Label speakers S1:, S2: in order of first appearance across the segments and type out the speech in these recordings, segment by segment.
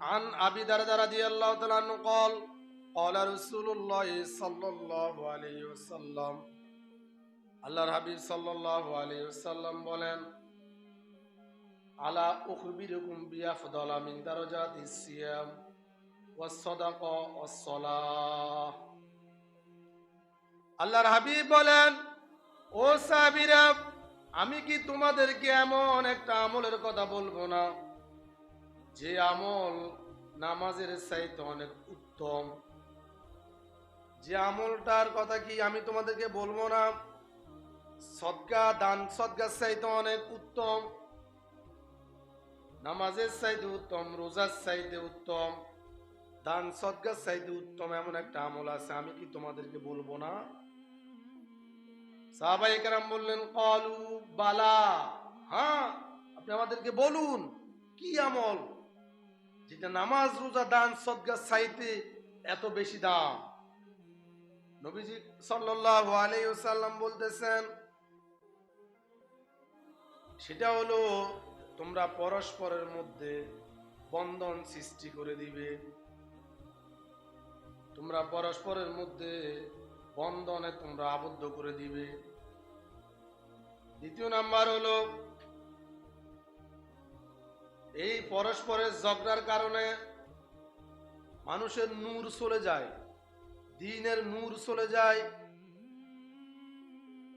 S1: عن أبي دردة رضي الله تعالى عنه قال قال رسول الله صلى الله عليه وسلم আল্লাহর হাবিব সাল্লাল্লাহু আলাইহি ওয়াসাল্লাম বলেন আলা উখবিরুকুম বিআফদালা মিন দারাজাতিস সিয়াম ওয়াস সাদাকা ওয়াস সালাহ আল্লাহর হাবিব বলেন ও সাহাবীরা আমি কি তোমাদেরকে এমন একটা আমলের কথা বলবো না যে আমল নামাজের চাইতে অনেক উত্তম। যে আমলটার কথা কি আমি তোমাদেরকে বলব না? সদকা দান, সদকার চাইতে অনেক উত্তম। নামাজের চাইতে উত্তম, রোজার চাইতে উত্তম। দান, সদকার চাইতে উত্তম এমন একটা আমল আছে, আমি কি তোমাদেরকে বলব না? সাহাবাই কেরাম বললেন, কলু, বালা। হ্যাঁ আপনি আমাদেরকে বলুন, কি আমল? যেটা নামাজ, রোজা, দান সদকা চাইতে এত বেশি দাম। নবীজি ওয়াসাল্লাম বলতেছেন, সেটা হলো তোমরা পরস্পরের মধ্যে বন্ধন সৃষ্টি করে দিবে। তোমরা পরস্পরের মধ্যে বন্ধনে তোমরা আবদ্ধ করে দিবে। দ্বিতীয় নাম্বার হলো এই পরস্পরের ঝগড়ার কারণে মানুষের নূর চলে যায়, দিনের নূর চলে যায়।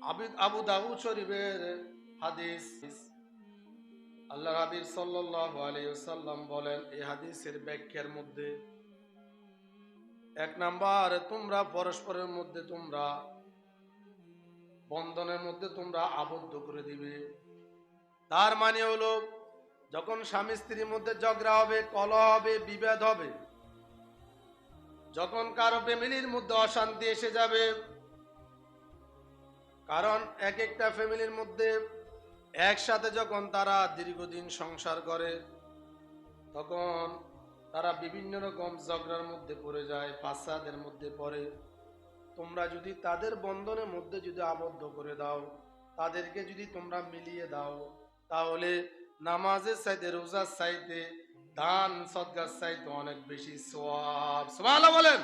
S1: আবি- আবু দাউদ শরীফের হাদিস, আল্লাহ হাবিব ওয়াসাল্লাম বলেন, এই হাদিসের ব্যাখ্যার মধ্যে এক নাম্বার, তোমরা পরস্পরের মধ্যে তোমরা, বন্ধনের মধ্যে তোমরা আবদ্ধ করে দিবে। তার মানে হলো যখন স্বামী স্ত্রীর মধ্যে ঝগড়া হবে, কলহ হবে, বিভেদ হবে, যখন কারও ফ্যামিলির মধ্যে অশান্তি এসে যাবে, কারণ এক একটা ফ্যামিলির মধ্যে একসাথে যখন তারা দীর্ঘদিন সংসার করে, তখন তারা বিভিন্ন রকম ঝগড়ার মধ্যে পড়ে যায়, ফাসাদের মধ্যে পড়ে। তোমরা যদি তাদের বন্ধনের মধ্যে যদি আবদ্ধ করে দাও, তাদেরকে যদি তোমরা মিলিয়ে দাও, তাহলে নামাজের চাইতে, রোজার চাইতে, দান, সদগার চাইতে অনেক বেশি সোয়াব সুবহানাল্লাহ বলেন।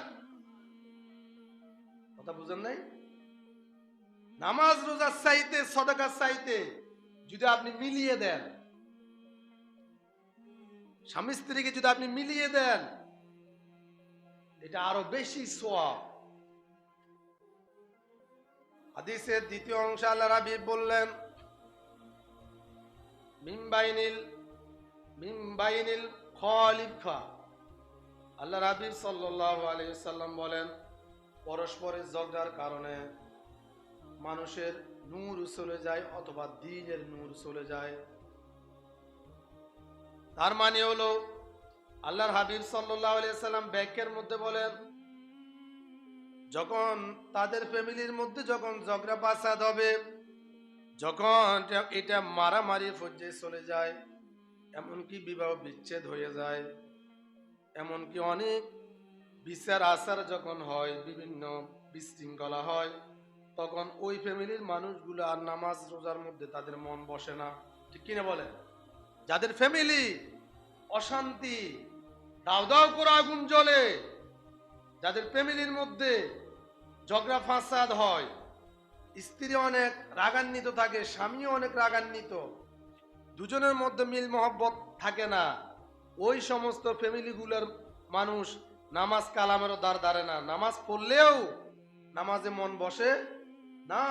S1: কথা বুঝেন নাই? নামাজ, রোজার চাইতে সদকার চাইতে যদি আপনি মিলিয়ে দেন, স্বামী স্ত্রীকে যদি আপনি মিলিয়ে দেন, এটা আরও বেশি সোয়াব হাদিসের দ্বিতীয় অংশ আল্লাহ রাবি বললেন মিমবাইনিল মিমবাইনিল খলিফা আল্লাহ রাবিব সাল্লাল্লাহু আলাইহি সাল্লাম বলেন, পরস্পরের ঝগড়ার কারণে মানুষের নূর চলে যায় অথবা দিনের নূর চলে যায়। তার মানে হলো, আল্লাহর হাবিব সাল্লাল্লাহু আলাইহি সাল্লাম ব্যাখ্যার মধ্যে বলেন, যখন তাদের ফ্যামিলির মধ্যে যখন ঝগড়া বাসাদ হবে যখন এটা- মারামারি পর্যায়ে চলে যায়, এমনকি বিবাহ বিচ্ছেদ হয়ে যায়, এমনকি অনেক বিচার আচার যখন হয়, বিভিন্ন বিশৃঙ্খলা হয়, তখন ওই ফ্যামিলির মানুষগুলো আর নামাজ রোজার মধ্যে তাদের মন বসে না। ঠিক কিনা বলেন? যাদের ফ্যামিলি অশান্তি, দাও দাও করে আগুন জ্বলে, যাদের ফ্যামিলির মধ্যে ঝগড়া ফাঁসাদ হয় স্ত্রী অনেক রাগান্বিত থাকে, স্বামীও অনেক রাগান্বিত। দুজনের মধ্যে মিল মহব্বত থাকে না। ওই সমস্ত ফ্যামিলিগুলোর মানুষ নামাজ কালামেরও দ্বার দাঁড়ে না। নামাজ পড়লেও নামাজে মন বসে না,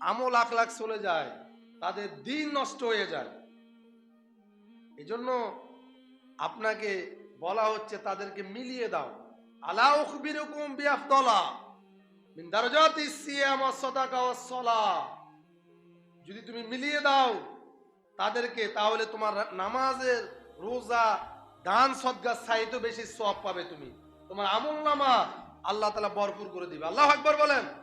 S1: আমল আখলাখ চলে যায়, তাদের দিন নষ্ট হয়ে যায়। এজন্য আপনাকে বলা হচ্ছে তাদেরকে মিলিয়ে দাও। আলা উখবিরুকুম বিআফদালা। যদি তুমি মিলিয়ে দাও তাদেরকে, তাহলে তোমার নামাজের রোজা, দান সদগা সাহিত্য বেশি সব পাবে তুমি। তোমার আমল নামা আল্লাহ তালা ভরপুর করে দিবে। আল্লাহ আকবর বলেন।